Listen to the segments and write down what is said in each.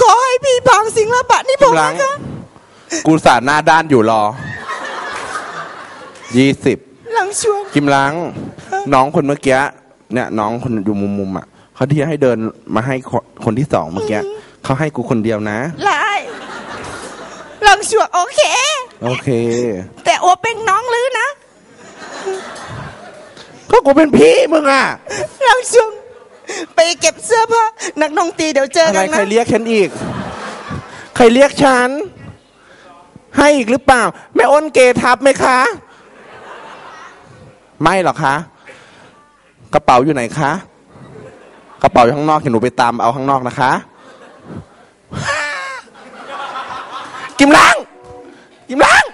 ขอให้พี่พังสิงห์และบะนี่ผมกำลังนะคะกูสาดหน้าด้านอยู่รอ ยี่สิบหลังช่วงกิมลังน้องคนเมื่อกี้เนี่ยน้องคนอยู่มุมมุมๆอะเขาที่ให้เดินมาให้คนคนที่สองเมื่อกี้เขาให้กูคนเดียวนะลายหลังช่วงโอเค โอเค แต่โอเป็นน้องลือนะก็กูเป็นพี่มึงอะหลังช่วงไป เก็บเสื้อผ้านักน้องตีเดี๋ยวเจออะไรกันใครนะเรียกฉันอีก ใครเรียกฉัน ให้อีกหรือเปล่า แม่อ้นเกทับไหมคะ ไม่หรอกคะ กระเป๋าอยู่ไหนคะ กระเป๋าอยู่ข้างนอกเดี๋ยวหนูไปตามเอาข้างนอกนะคะ กิมลังกิมลัง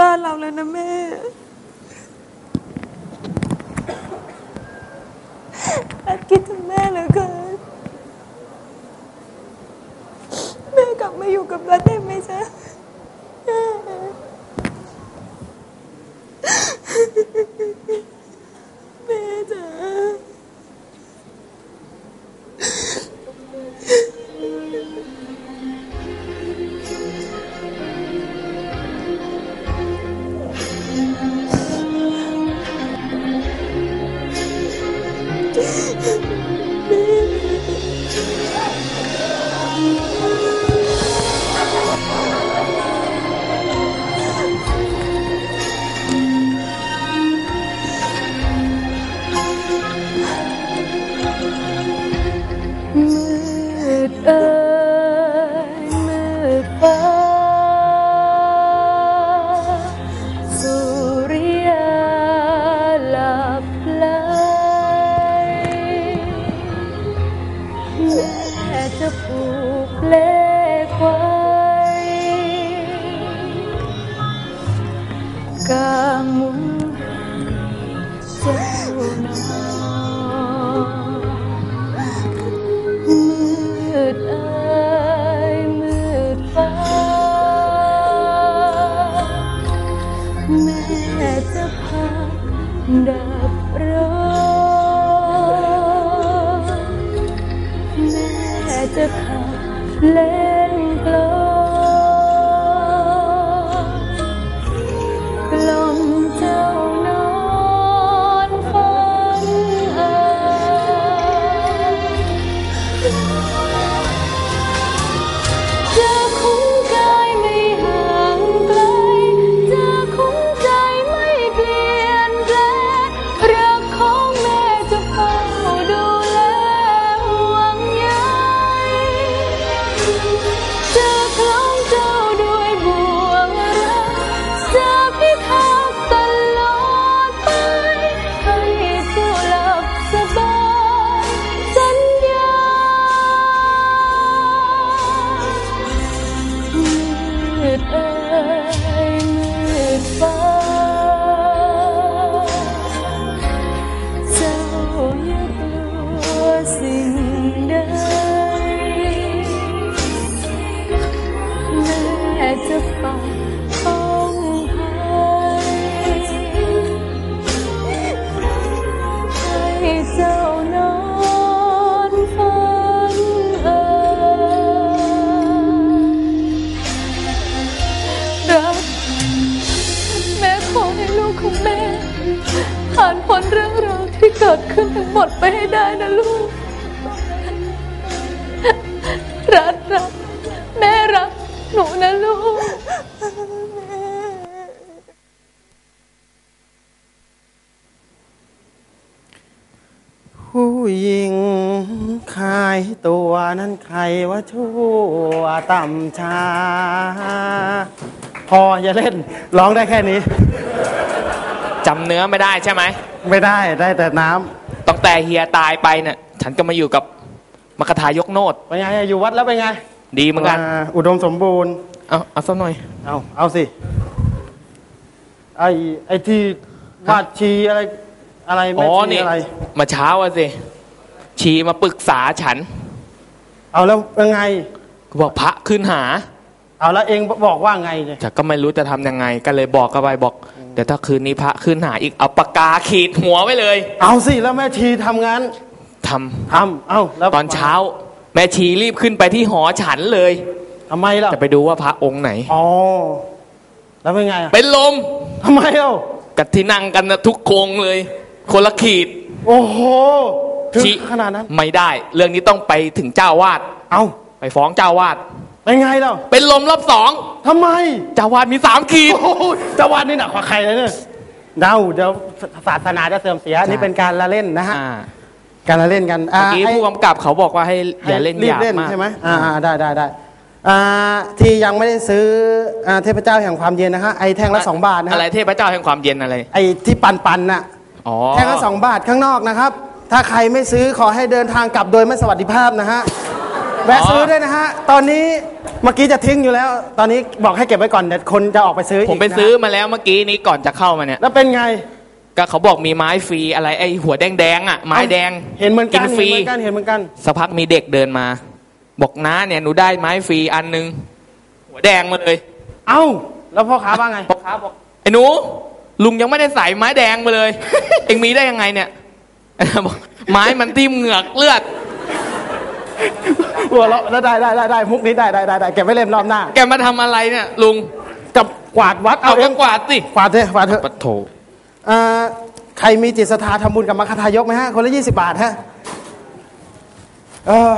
บ้านเราแล้วนะแม่อัดคิดถึงแม่เหลือเกินแม่กลับมาอยู่กับรัฐได้ไหมจ๊ะ 嗯。แม่จะพาดับร้อนแม่จะขับเล่นกลอ ผู้หญิงขายตัวนั้นใครว่าชั่วต่ำช้า พออย่าเล่น ร้องได้แค่นี้ จำเนื้อไม่ได้ใช่ไหม ไม่ได้ได้แต่น้ำตั้งแต่เฮียตายไปเนี่ยฉันก็มาอยู่กับมคทายกโนดเป็นไงอยู่วัดแล้วเป็นไงดีเหมือนกันาอุดมสมบูรณ์ เอาเอาสักหน่อย เอาเอาสิ ไอ้ไอ้ที่วาดชีอะไร อะไรอ๋แม่อชีนี่ อะไร มาเช้าอะสิชีมาปรึกษาฉันเอาแล้วยังไงบอกพระขึ้นหาเอาแล้วเองบอกว่าไงเนี่ยฉันก็ไม่รู้จะทำยังไง ก็เลยบอกกับไปบอกเดี๋ยวถ้าคืนนี้พระขึ้นหาอีกเอาปากกาขีดหัวไว้เลยเอาสิแล้วแม่ชีทำงานทำทำเอาแล้วตอนเช้า แม่ชีรีบขึ้นไปที่หอฉันเลยทำไมล่ะจะไปดูว่าพระองค์ไหน อ๋อแล้วเป็นไงอะเป็นลมทำไมเอ้ากับที่นั่งกันนะทุกโคงเลย คนละขีด โอ้โหถึงชี้ขนาดนั้น ไม่ได้ เรื่องนี้ต้องไปถึงเจ้าวาดเอาไปฟ้องเจ้าวาดเป็นไงเล่าเป็นลมรอบสองทำไมเจ้าวาดมีสามขีด โอ้โหจะวาดนี่หนักกว่าใครเลยเนี่ยเดาเดี๋ยวศาสนาจะเสื่อมเสียนี่เป็นการละเล่นนะฮะอ่า การละเล่นกันเมื่อกี้ให้ ผู้กำกับเขาบอกว่าให้อย่าเล่นรีหบยาบเล่นมาก ใช่ไหมอ่าอ่าได้ได้ได้อ่าที่ยังไม่ได้ซื้ออ่าเทพเจ้าแห่งความเย็นนะฮะไอ้แท่งละสองบาทนะอะไรฮะเทพเจ้าแห่งความเย็นอะไร ไอ้ที่ปันปันๆน่ะ อ๋อแท่งละสองบาทข้างนอกนะครับ ถ้าใครไม่ซื้อขอให้เดินทางกลับโดยไม่สวัสดิภาพนะฮะ แวะซื้อด้วยนะฮะ ตอนนี้เมื่อกี้จะทิ้งอยู่แล้ว ตอนนี้บอกให้เก็บไว้ก่อนเดี๋ยวคนจะออกไปซื้อผมไปกนะฮะซื้อมาแล้วเมื่อกี้นี้ก่อนจะเข้ามาเนี่ย แล้วเป็นไง ก็เขาบอกมีไม้ฟรีอะไรไอ้หัวแดงแดงๆอะไม้แดงเห็นเหมือนกันฟรีเห็นเหมือนกันเห็นเหมือนกัน สักพักมีเด็กเดินมา บอกน้าเนี่ยหนูได้ไม้ฟรีอันหนึงหัวแดงมาเลยเอ้า แล้วพ่อค้าว่าไง พ่อค้าบอกไอ้หนู ลุงยังไม่ได้ใส่ไม้แดงมาเลย เอ็งมีได้ยังไงเนี่ยบอกไม้มันทิ่มเหงือกเลือดหัวเราะแล้วได้ได้ได้ได้มุกนี้ได้ได้ได้ได้เก็บไว้เล่นรอบหน้า แกมาทำอะไรเนี่ย ลุงกับกวาดวัดเอาเอาเอก็งกวาดสิกวาดเถอะกวาดเถอะปะโถอ่าใครมีจิตศรัทธาทำบุญกับมรคทายกไหมฮะ คนละยี่สิบาทฮะเออ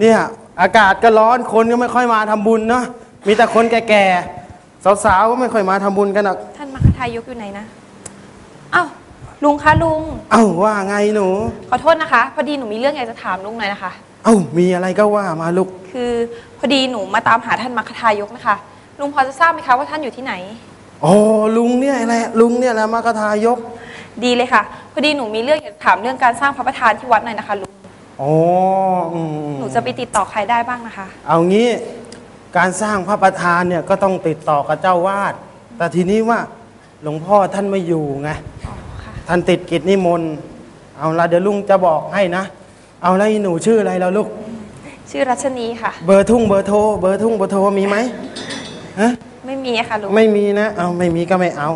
เนี่ยอากาศก็ร้อนคนก็ไม่ค่อยมาทำบุญเนาะมีแต่คนแก่ๆสาวๆก็ไม่ค่อยมาทำบุญกันหรอกท่านมรรคทายกอยู่ไหนนะอ้าวลุงคะลุง เอ้าว่าไงหนู ขอโทษนะคะ พอดีหนูมีเรื่องอยากจะถามลุงหน่อยนะคะ เอ้ามีอะไรก็ว่ามาลูก คือพอดีหนูมาตามหาท่านมรรคทายกนะคะ ลุงพอจะทราบไหมคะว่าท่านอยู่ที่ไหน อ๋อลุงเนี่ยแหละลุงเนี่ยแหละมรรคทายก ดีเลยค่ะ พอดีหนูมีเรื่องอยากจะถามเรื่องการสร้างพระประธานที่วัดหน่อยนะคะลุง อ๋ออืมหนูจะไปติดต่อใครได้บ้างนะคะ เอางี้ การสร้างพระประธานเนี่ยก็ต้องติดต่อกับเจ้าวาด แต่ทีนี้ว่า หลวงพ่อท่านไม่อยู่ไงอ๋อค่ะท่านติดกิจนิมนต์เอาละเดี๋ยวลุงจะบอกให้นะ เอาแล้วอีหนูชื่ออะไรแล้วลูก ชื่อรัชนีค่ะ เบอร์ทุ่งเบอร์โทรเบอร์ทุ่งเบอร์โทรมีไหมฮะไม่มีอะค่ะลุงไม่มีนะเอาไม่มีก็ไม่เอา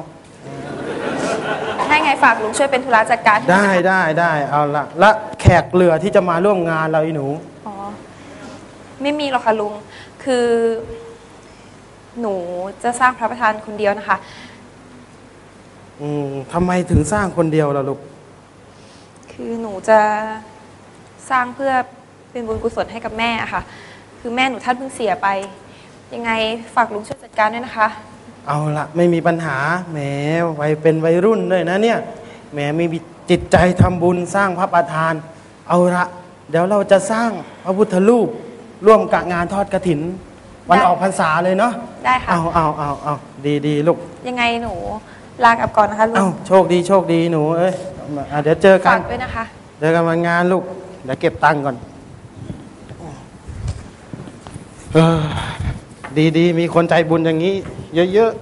ถ้าไงฝากลุงช่วยเป็นธุระจัดการให้หน่ได้อยนะคะได้ได้เอาละและแขกเรือที่จะมาร่วมงานเราอีหนูอ๋อไม่มีหรอกค่ะลุงคือ หนูจะสร้างพระประธานคนเดียวนะคะ อืมทำไมถึงสร้างคนเดียวล่ะลูก คือหนูจะสร้างเพื่อเป็นบุญกุศลให้กับแม่อะค่ะ คือแม่หนูท่านเพิ่งเสียไป ยังไงฝากลุงช่วยจัดการด้วยนะคะ เอาละไม่มีปัญหาแหมวัยเป็นวัยรุ่นด้วยนะเนี่ยแหมมีจิตใจทำบุญสร้างพระประธาน เอาละเดี๋ยวเราจะสร้างพระพุทธรูป ร่วมกับงานทอดกระถิน วันได้ออกพรรษาเลยเนาะได้ค่ะ เอาเอาเอาเอาดีดีลูก ยังไงหนู ลากลับก่อนนะคะลุเอางโชคดีโชคดีหนูเอ้ยอะเดี๋ยวเจอกัฝาน กด้วยนะคะเจอกันวันงานลูก เดี๋ยวเก็บตังค์ก่อนเออดีดีมีคนใจบุญอย่างนี้ เยอะ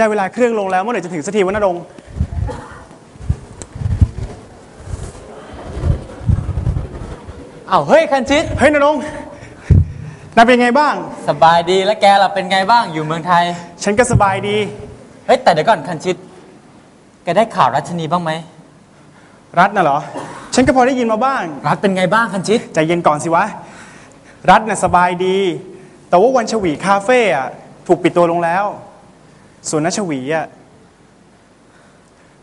ได้เวลาเครื่องลงแล้วเมื่อไหร่จะถึงสักทีวะนรงค์อ้าวเฮ้ยคันชิตเฮ้ยนรงค์นายเป็นไงบ้าง สบายดีแล้วแกล่ะเป็นไงบ้างอยู่เมืองไทย ฉันก็สบายดี เฮ้ยแต่เดี๋ยวก่อนคันชิตแกได้ข่าวรัชนีบ้างไหมรัฐน่ะเหรอ ฉันก็พอได้ยินมาบ้าง รัฐเป็นไงบ้างคันชิตใจเย็นก่อนสิวะ รัฐน่ะสบายดี แต่ว่าวันชวีคาเฟ่อะถูกปิดตัวลงแล้ว ส่วนนัชวีอะ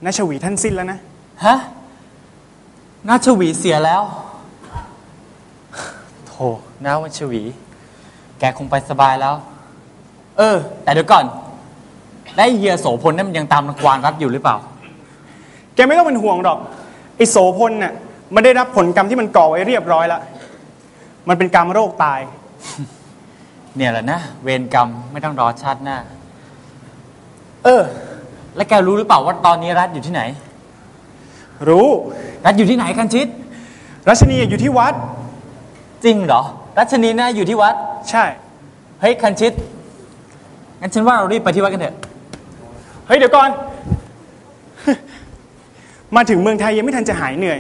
นัชวีท่านสิ้นแล้วนะ ฮะนาชวีเสียแล้วโธ่นาวันชวี แกคงไปสบายแล้ว เออ แต่เดี๋ยวก่อน ได้เฮียโสพลนั่นมันยังตามรังควานรัฐอยู่หรือเปล่า แกไม่ต้องเป็นห่วงหรอกไอ้โสพลเนี่ยมันได้รับผลกรรมที่มันก่อไว้เรียบร้อยแล้ว มันเป็นกรรมโรคตาย เนี่ยแหละนะ เวรกรรมไม่ต้องรอชาติหน้า เออ แล้วแกรู้หรือเปล่าว่าตอนนี้รัฐอยู่ที่ไหน รู้รัฐอยู่ที่ไหนคันชิต รัชนีอยู่ที่วัด จริงเหรอ รัชนีนะอยู่ที่วัด ใช่ เฮ้ยคันชิต งั้นฉันว่าเรารีบไปที่วัดกันเถอะ เฮ้ยเดี๋ยวก่อน มาถึงเมืองไทยยังไม่ทันจะหายเหนื่อย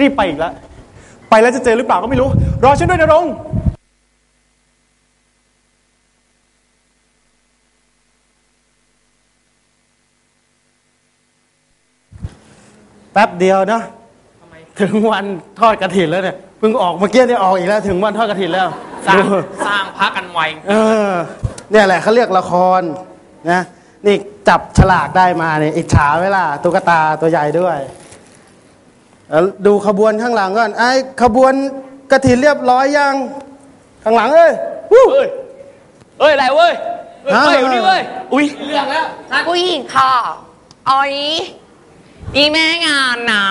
รีบไปอีกแล้ว ไปแล้วจะเจอหรือเปล่าก็ไม่รู้ รอฉันด้วยนะรงค์ แป๊บเดียวเนาะถึงวันทอดกระถินแล้วเนี่ยเพิ่งออกเมื่อกี้เนี่ยออกอีกแล้ว ถึงวันทอดกระถินแล้วสร้างดูสร้างพระกันไวเออ เนี่ยแหละเขาเรียกละครนะนี่จับฉลากได้มาเนี่ยอิจฉาไหมล่ะตุ๊กตาตัวใหญ่ด้วยแล้วดูขบวนข้างหลังก่อนไอ้ขบวนกระถินเรียบร้อยยังข้างหลังเอ้ยวู้เอ้ยเอ้ยอะไรเว้ยเอ้ยฮะเอ้ยอยู่นี่เว้ยอุ้ยเรื่องแล้วผู้หญิงค่ะอ๋อย นี่แม่งานนะ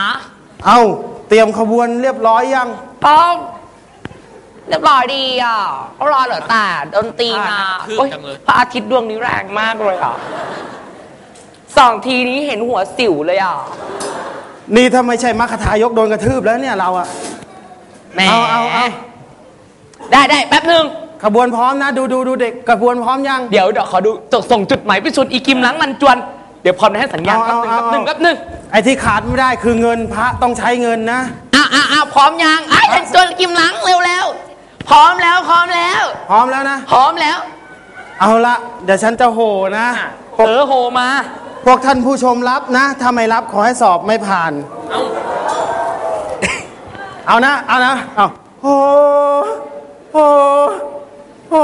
เอาเตรียมขบวนเรียบร้อยยัง ก็เรียบร้อยดีอะก็รอเหลือแต่ดนตรีมาคือโอ๊ยจังเลย พระอาทิตย์ดวงนี้แรงมากเลยอะสองทีนี้เห็นหัวสิวเลยอะนี่ถ้าไม่ใช่มัคคทายกโดนกระทืบแล้วเนี่ยเราอะ แหมเอาเอาเอา ได้ได้แป๊บหนึ่งขบวนพร้อมนะ ดูดูดูเด็กขบวนพร้อมยัง เดี๋ยวเดี๋ยวขอดูจดส่งจุดหมายไปสุดอีกิมหลังมันจวน เดี๋ยวพร้อมให้สัญญาณเอาแป๊บหนึ่งเอาแป๊บหนึ่งเอาแป๊บหนึ่งไอ้ที่ขาดไม่ได้คือเงินพระต้องใช้เงินนะ อะอะอะพร้อมยังไอ้ยจนกิมหลังเร็วแล้วพร้อมแล้วพร้อมแล้วพร้อมแล้วนะ พร้อมแล้วเอาละเดี๋ยวฉันจะโหนะเออโหมาพวกท่านผู้ชมรับนะ ถ้าไม่รับขอให้สอบไม่ผ่าน เอานะ เอานะ เอาโหโหโห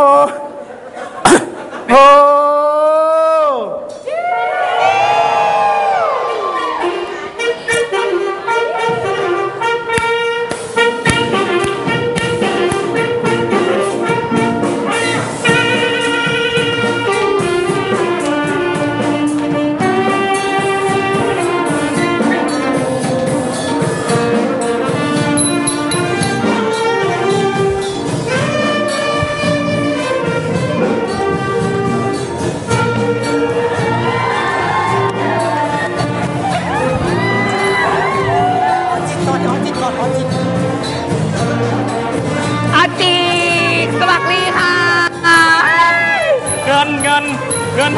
โห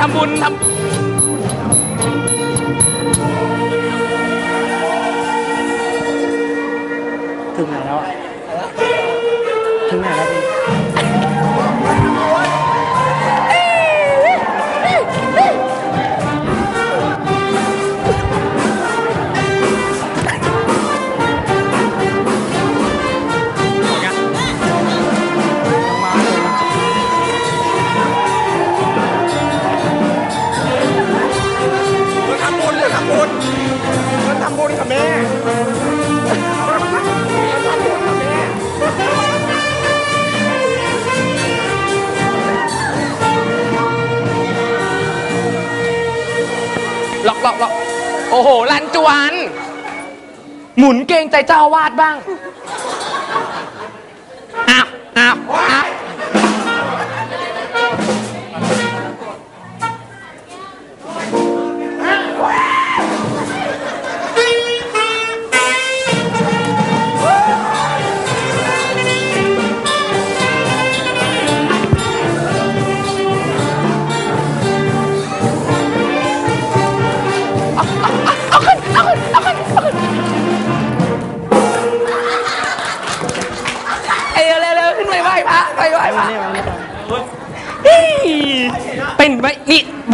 ทำบุญทำ โอ้โหลันจวน หมุนเกงใจเจ้าอาวาดบ้าง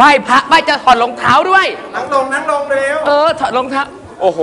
ไหว้พระไหว้จะถอดรองเท้าด้วย นั่งลงนั่งลงเร็ว เออถอดรองเท้า โอ้โห